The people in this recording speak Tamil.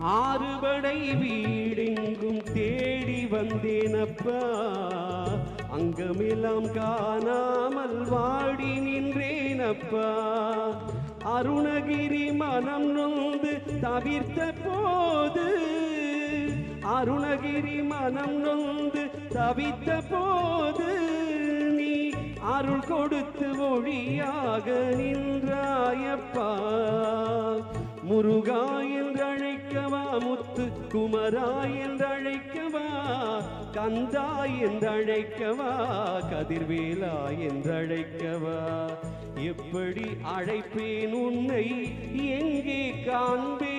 ஆறுபடை வீடெங்கும் தேடி வந்தேனப்பா. அங்கமெல்லாம் காணாமல் வாடி நின்றேனப்பா. அருணகிரி மனம் நொந்து தவிர்த்த போது அருணகிரி மனம் நொந்து தவித்த போது நீ அருள் கொடுத்து ஒளியாக நின்றாயப்பா. முருகா என்றழைக்கவா முத்து குமரா என்றழைக்கவா? கந்தா என்றழைக்கவா? கதிர்வேலா என்றழைக்கவா? எப்படி அழைப்பேன் உன்னை? எங்கே காண்பேன்